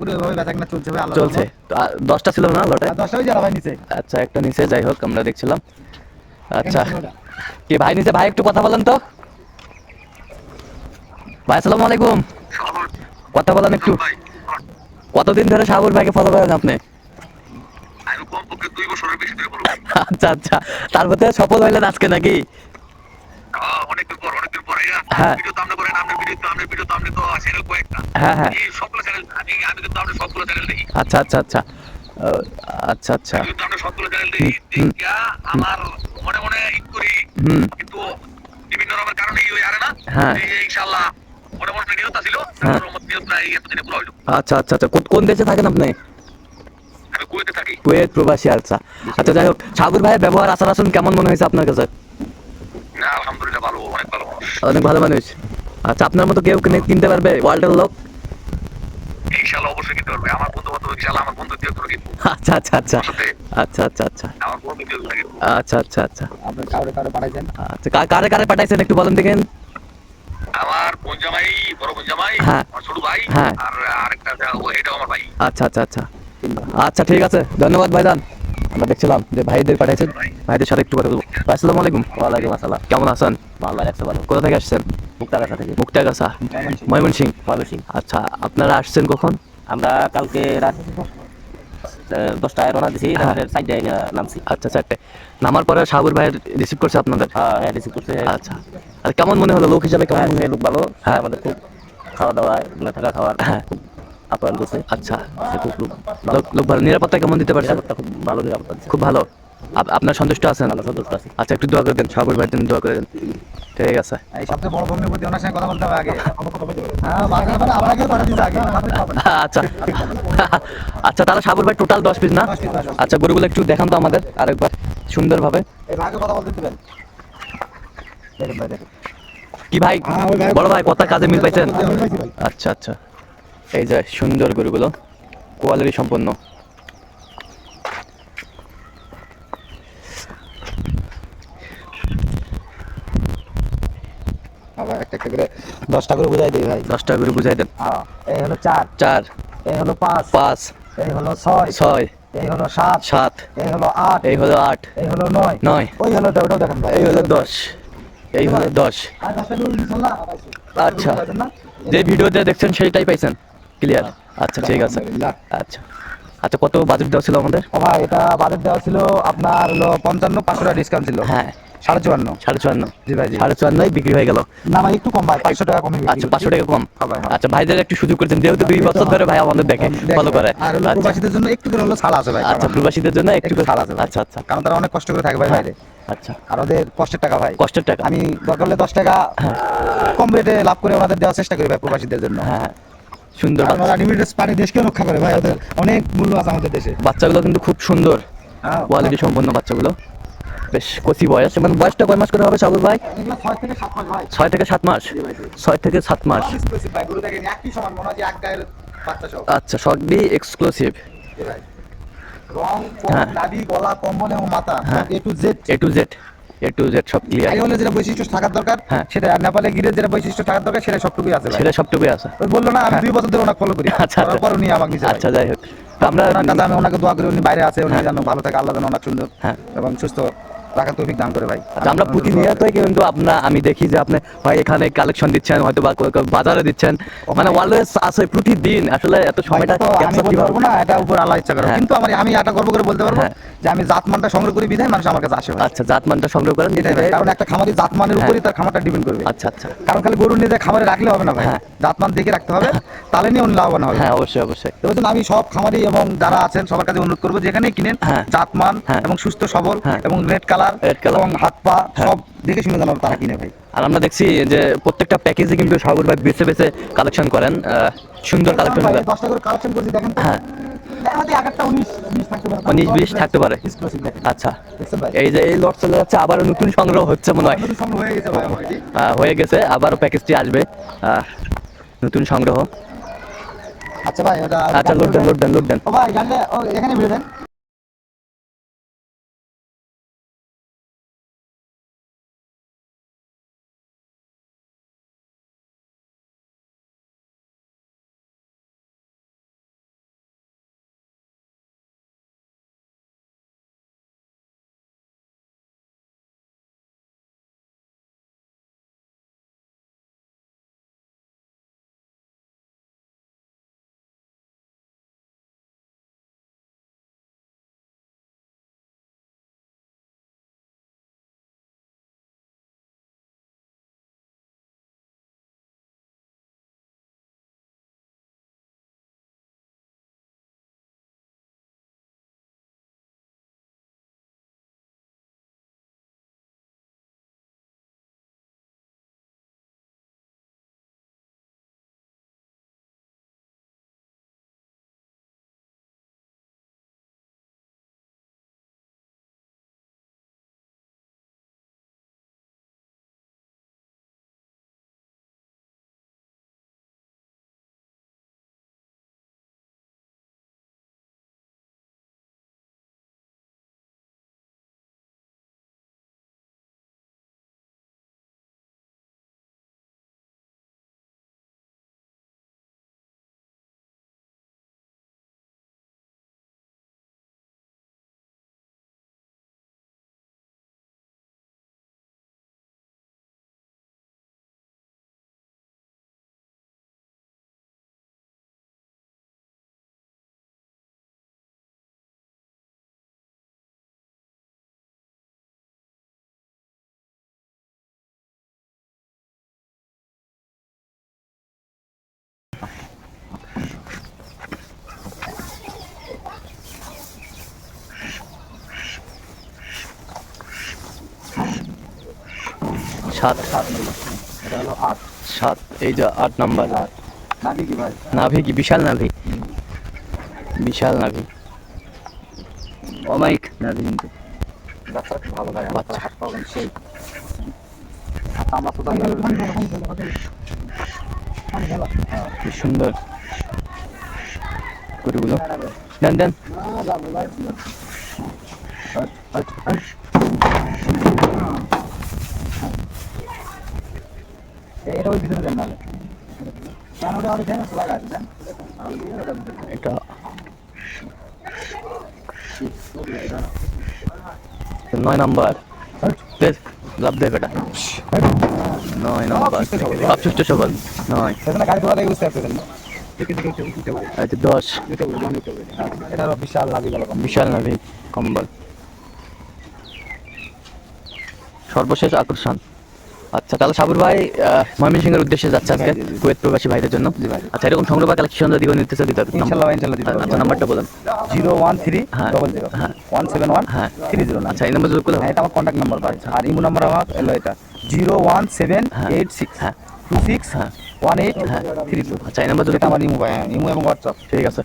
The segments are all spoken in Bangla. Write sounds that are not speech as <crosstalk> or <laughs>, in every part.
করে ওইভাবে চলছে ভাই আল্লাহ চলছে। দশটা ছিল না লটে দশটা ওই ভাই নিচে। আচ্ছা একটা নিচে যাই হোক আমরা দেখছিলাম। আচ্ছা। কি ভাই নিচে ভাই একটু কথা বলেন তো। ভাই আসসালামু আলাইকুম। কথা বলেন একটু। কতদিন ধরে সাগর ভাইকে ফলো করেন আপনি? আচ্ছা আচ্ছা। তার মধ্যে সফল হইলেন আজকে নাকি? পরে। হ্যাঁ। ভিডিও তো আপনি করেন আপনার ভিডিও তো আপনার ভিডিও তো আপনি তো চ্যানেল কয়েকটা হ্যাঁ হ্যাঁ। এই সবগুলো চ্যানেল আমি আমি কিন্তু আপনার সবগুলো চ্যানেল দেখি। আচ্ছা আচ্ছা আচ্ছা। আচ্ছা আচ্ছা। কিন্তু আপনার সবগুলো চ্যানেল দেখি। আমার মনে মনে ই করি। কিন্তু বিভিন্ন রকমের কারণে না হ্যাঁ। এই যে ইনশাআল্লাহ মনে মনে নিয়ত ছিল হ্যাঁ। রহমত নিয়ত নাই এতদিনে পুরো হইল। আচ্ছা আচ্ছা আচ্ছা। কোন- দেশে থাকেন আপনি? কুয়েতে থাকি। কুয়েত প্রবাসী আচ্ছা। আচ্ছা যাই হোক। সাগর ভাইয়ের ব্যবহার আচার আসুন কেমন মনে হয়েছে আপনার কাছে? অনেক ভালো মানুষ। আচ্ছা আপনার মতো কেউ কিনে- কিনতে পারবে ওয়ার্ল্ডের লোক? ইনশাআল্লাহ অবশ্যই কিনতে পারবে। আমার বন্ধু বান্ধব ইনশাআল্লাহ আমার বন্ধু দিয়ে করে কিনবো। আচ্ছা আচ্ছা আচ্ছা। আচ্ছা আচ্ছা আচ্ছা। আমার বন্ধু দিয়ে করে আচ্ছা আচ্ছা আচ্ছা। আপনি পাঠাইছেন? আচ্ছা কারে কারে পাঠাইছেন একটু বলেন দেখেন। আমার বোন জামাই বড় বোন জামাই হ্যাঁ। ছোট ভাই হ্যাঁ। আর আরেকটা আছে, ও আমার ভাই। আচ্ছা আচ্ছা আচ্ছা। আচ্ছা ঠিক আছে। ধন্যবাদ ভাইজান। আমরা দেখছিলাম যে ভাইদের পাঠাইছেন ভাইদের সাথে একটু কথা বলব। আসসালামু আলাইকুম। ওয়ালাইকুম আসসালাম। কেমন আছেন? ভালো একশো ভালো। কোথা থেকে আসছেন? মুক্তাগাছা থেকে। মুক্তাগাছা। ময়মনসিং ময়মনসিং আচ্ছা আপনারা আসছেন কখন? আমরা কালকে রাত দশটায় রওনা দিছি হ্যাঁ। নামছি। আচ্ছা নামার পরে সাগর ভাইয়ের রিসিভ করছে আপনাদের? হ্যাঁ হ্যাঁ রিসিভ করছে। আচ্ছা। আর কেমন মনে হলো? লোক হিসাবে কেমন হ্যাঁ, মনে লোক ভালো। হ্যাঁ। আমাদের খুব খাওয়া দাওয়া থাকা খাওয়ার হ্যাঁ। খুব আপ্যায়ন করছে আচ্ছা খুব লোক ভালো নিরাপত্তা কেমন দিতে পারছে খুব ভালো নিরাপত্তা খুব ভালো। আপনার সন্তুষ্ট আছেন? সন্তুষ্ট আছি। আচ্ছা একটু দোয়া করে দেন সাগর ভাইয়ের দোয়া করে দেন। ঠিক আছে। এই সবচেয়ে বড় ভগ্নের প্রতি ওনার সঙ্গে কথা বলতে হবে আগে। হ্যাঁ আমার আগে কথা দিতে আগে। আচ্ছা। আচ্ছা তাহলে সাগর ভাই টোটাল দশ পিস না? আচ্ছা গরুগুলো একটু দেখান তো আমাদের আরেকবার। সুন্দরভাবে। এই ভাগে কথা বলতে দিবেন। দেখেন ভাই দেখেন। কি ভাই? হ্যাঁ, ভাই- বড় ভাই কথা কাজে মিল পাইছেন? ভাই। আচ্ছা আচ্ছা। এই যে সুন্দর গরুগুলো কোয়ালিটি সম্পন্ন। আবার একটা একটা করে দশটা করে বুঝাই দিই ভাই। দশটা গরু বুঝাই দেন। হ্যাঁ, এই হলো চার। চার। এই হলো পাঁচ। পাঁচ। এই হলো ছয়। ছয়। এই হলো সাত। সাত। এই হলো আট। এই হলো আট। এই হলো নয়। নয়। ওই হলো ওটাও দেখেন ভাই। এই হলো দশ। এই হলো দশ? আচ্ছা? যে ভিডিওতে দেখছেন সেইটাই পাইছেন। ক্লিয়ার আচ্ছা ঠিক আছে। আচ্ছা। আচ্ছা কত বাজেট দেওয়া ছিল আমাদের? ভাই এটা বাজেট দেওয়া ছিল আপনার হলো পঞ্চান্ন পাঁচশো টাকা ডিসকাউন্ট ছিল। হ্যাঁ। সাড়ে চুয়ান্ন। সাড়ে চুয়ান্ন। জি ভাই সাড়ে চুয়ান্নই বিক্রি হয়ে গেল। না ভাই একটু কম ভাই পাঁচশো টাকা কমে আচ্ছা। পাঁচশো টাকা কম। হ্যাঁ হ্যাঁ। আচ্ছা ভাইদের একটু সুযোগ করেছেন যেহেতু দুই বছর ধরে ভাই আমাদের দেখে ফলো করে। আর আচ্ছা। প্রবাসীদের জন্য একটু করে হলো ছাড় আছে ভাই আচ্ছা প্রবাসীদের জন্য একটু একটু ছাড় আছে আচ্ছা আচ্ছা। কারণ তারা অনেক কষ্ট করে থাকে ভাই বাইরে। আচ্ছা। আর ওদের কষ্টের টাকা ভাই। কষ্টের টাকা। আমি দরকার হলে দশ টাকা কম রেটে লাভ করে ওনাদের দেওয়ার চেষ্টা করি ভাই প্রবাসীদের জন্য। হ্যাঁ হ্যাঁ। সুন্দর আর ওরা লিমিটেড পারে দেশকে রক্ষা করে ভাই ওদের অনেক মূল্য আছে আমাদের দেশে। বাচ্চাগুলো কিন্তু খুব সুন্দর হ্যাঁ, কোয়ালিটি সম্পন্ন বাচ্চাগুলো। বেশ কচি বয়স। মানে বয়সটা কয় মাস করে হবে সাগর ভাই? ছয় থেকে সাত মাস ছয় থেকে সাত মাস? হয়। আচ্ছা সবই এক্সক্লুসিভ রং, হ্যাঁ। গলা, কম্বল এবং মাথা হ্যাঁ। A to Z A to Z A to Z সব ক্লিয়ার আইওলে যেটা বৈশিষ্ট্য থাকার দরকার হ্যাঁ। সেটা আর নেপালে গিরে যেটা বৈশিষ্ট্য থাকার দরকার সেটা সবটুকুই আছে সেটা সবটুকুই আছে বলল না আমি দুই বছর ধরে ওনাকে ফলো করি আচ্ছা, আচ্ছা। তারপর উনি আমাকে আচ্ছা যাই হোক আমরা ওনার কাছে আমি ওনাকে দোয়া করি উনি বাইরে আছে উনি যেন ভালো থাকে আল্লাহ যেন অনেক সুন্দর হ্যাঁ। এবং সুস্থ রাখার তৌফিক দান করে ভাই আচ্ছা, আমরা প্রতিনিয়তই কিন্তু আপনার আমি দেখি যে আপনি হয় এখানে কালেকশন দিচ্ছেন হয়তো বা বাজারে দিচ্ছেন মানে অলওয়েজ আছে প্রতিদিন আসলে এত সময়টা আমি বলতে পারব না এটা উপর আল্লাহ ইচ্ছা করে হ্যাঁ। কিন্তু আমার আমি এটা গর্ব করে বলতে পারব হ্যাঁ। যে আমি জাতমানটা সংগ্রহ করি বিধায় মানুষ আমার কাছে আসে। আচ্ছা জাতমানটা সংগ্রহ করেন এটাই কারণ একটা খামারি জাতমানের হ্যাঁ। উপরই তার খামারটা ডিপেন্ড করবে আচ্ছা আচ্ছা কারণ খালি গরু নিয়ে খামারে রাখলে হবে না ভাই হ্যাঁ। জাতমান দেখে রাখতে হবে <laughs> তাহলে নিয়ে অন্য লাভবান হবে হ্যাঁ অবশ্যই অবশ্যই তো আমি সব খামারি এবং যারা আছেন সবার কাছে অনুরোধ করব যেখানেই কিনেন হ্যাঁ। জাতমান হ্যাঁ। এবং সুস্থ সবল হ্যাঁ। এবং রেড কালার Color। এবং হাত পা হ্যাঁ। সব দেখে শুনে জানাব তারা কিনে ভাই। আর আমরা দেখছি যে প্রত্যেকটা প্যাকেজে কিন্তু সাগর ভাই বেছে বেছে কালেকশন করেন সুন্দর কালেকশন দশটা করে কালেকশন করেছি দেখেন। হ্যাঁ। উনিশ বিশ থাকতে পারে। আচ্ছা? এই যে এই লট চলে যাচ্ছে আবার নতুন সংগ্রহ হচ্ছে মনে হয়। হয়ে গেছে হয়ে গেছে আবারও প্যাকেজটি আসবে। নতুন সংগ্রহ। আচ্ছা ভাই আচ্ছা লোড দেন লোড দেন লোড দেন। এখানে ভিড়ে দেন। সাত। সাত, এই যে আট নাম্বার। নাভি কি? বিশাল নাভি। বিশাল নাভি। অমাইক নাভি কিন্তু সুন্দর এটা ওই ভিতরে দেন নাহলে কেন ওটা ওটা ফেমাস লাগা আছে দেন নয় নাম্বার। লাভ দেয় বেটা। নয় নাম্বার। নয়। আচ্ছা দশ। বিশাল বিশাল কম্বল। সর্বশেষ আকর্ষণ। আচ্ছা তাহলে সাবুর ভাই ময়মনসিংহের উদ্দেশ্যে যাচ্ছে আজকে। কুয়েত প্রবাসী ভাইদের জন্য আচ্ছা এরকম সংগ্রহ বা কালেকশন যদি নির্দেশ দিতে হবে ইনশাল্লাহ ইনশাল্লাহ দিতে আচ্ছা নাম্বারটা বলুন জিরো ওয়ান থ্রি হ্যাঁ। ডবল জিরো হ্যাঁ। ওয়ান সেভেন ওয়ান হ্যাঁ। আচ্ছা এই নাম্বার যোগ করলে হ্যাঁ, এটা আমার কন্ট্যাক্ট নাম্বার ভাই আর ইমো নাম্বার আমার হলো এটা জিরো ওয়ান সেভেন হ্যাঁ। এইট সিক্স হ্যাঁ। টু সিক্স হ্যাঁ। আচ্ছা এই নাম্বার যোগ আমার ইমো ভাই হ্যাঁ, ইমো এবং হোয়াটসঅ্যাপ ঠিক আছে?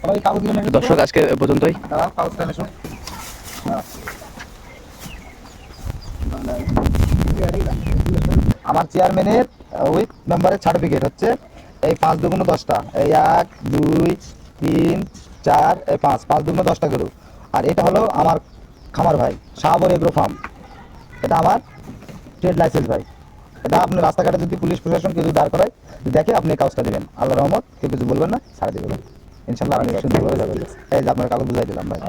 দর্শক আজকে পর্যন্তই। আমার চেয়ারম্যানের উইথ মেম্বারের সার্টিফিকেট হচ্ছে এই পাঁচ দুগুণ দশটা। এই এক দুই তিন চার এই পাঁচ পাঁচ দুগুণ দশটা গরু। আর এটা হলো আমার খামার ভাই শাহবর এগ্রো ফার্ম। এটা আমার ট্রেড লাইসেন্স ভাই। এটা আপনি রাস্তাঘাটে যদি পুলিশ প্রশাসন যদি দাঁড় করায় দেখে আপনি এই কাগজটা দেবেন। আল্লাহ রহমত কেউ কিছু বলবেন না ছাড়া দেবেন। ইনশাল্লাহ আপনি সুন্দরভাবে যাবেন এই যে আপনার কাগজ বুঝাই দিলাম ভাই।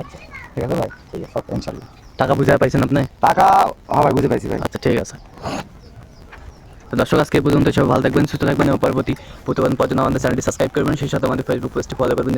ঠিক আছে ভাই? ঠিক আছে। ইনশাল্লাহ। টাকা বুঝে পাইছেন আপনি? টাকা হ্যাঁ ভাই বুঝে পাইছি ভাই। আচ্ছা ঠিক আছে। তো দর্শক, আজকে পর্যন্ত সব ভালো থাকবেন, সুস্থ থাকবেন, এবং পরবর্তী প্রতিবেদন পর্যন্ত আমাদের চ্যানেলটি সাবস্ক্রাইব করবেন। সেই সাথে আমাদের ফেসবুক পেজটি ফলো করবেন